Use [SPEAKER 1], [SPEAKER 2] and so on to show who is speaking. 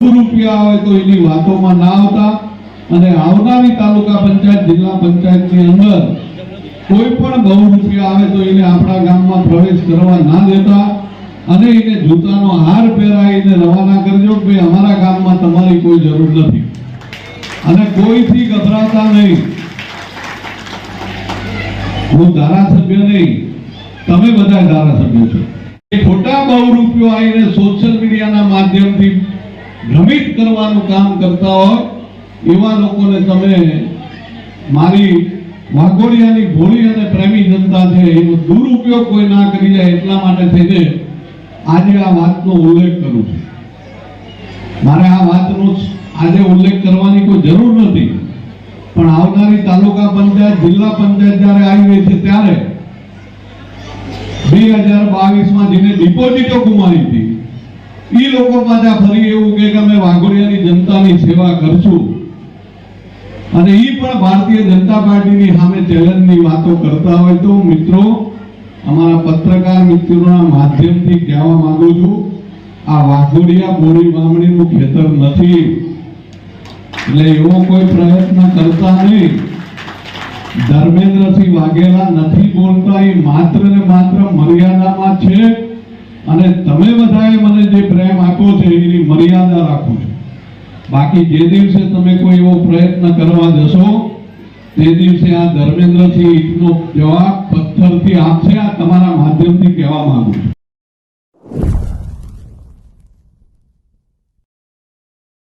[SPEAKER 1] અને કોઈ પણ બહુ રૂપિયા તમારી કોઈ જરૂર નથી. અને કોઈથી ગભરાતા નહીં. હું ધારાસભ્ય નહીં. તમે બધા ધારાસભ્ય છો. એ ખોટા બહુ રૂપિયો આવીને સોશિયલ મીડિયાના માધ્યમથી ભ્રમિત કરવાનું કામ કરતા હોય, એવા લોકોને તમે મારી વાઘોડિયાની ભોળી અને પ્રેમી જનતા છે, એનો દુરુપયોગ કોઈ ના કરી જાય એટલા માટે થઈને આજે આ વાતનો ઉલ્લેખ કરું છું. મારે આ વાતનો આજે ઉલ્લેખ કરવાની કોઈ જરૂર નથી. પણ આવનારી તાલુકા પંચાયત, જિલ્લા પંચાયત જ્યારે આવી રહી છે ત્યારે બે હજાર બાવીસમાં જેને ડિપોઝિટો ગુમાવી હતી એ લોકો પાછા ફરી એવું કે અમે વાઘોડિયાની જનતાની સેવા કરશું. અને એ પણ ભારતીય જનતા પાર્ટીની સામે ચેલેન્જની વાતો કરતા હોય તો, મિત્રો, અમારા પત્રકાર મિત્રોના માધ્યમથી કહેવા માંગુ છું, આ વાઘોડિયા બોરી વામણીનું ખેતર નથી. એટલે એવો કોઈ પ્રયત્ન કરતા નહીં. ધર્મેન્દ્રસિંહ વાઘેલા નથી બોલતા, એ માત્ર ને માત્ર મર્યાદામાં છે. અને તમે બધાએ મને જે પ્રેમ આપ્યો છે, એની મર્યાદા રાખું છું. બાકી જે દિવસે તમે કોઈ એવો પ્રયત્ન કરવા જશો, તે દિવસે આ ધર્મેન્દ્રસિંહ ઈટનો જવાબ પથ્થરથી આપશે, આ તમારા માધ્યમથી કહેવા માંગુ છું.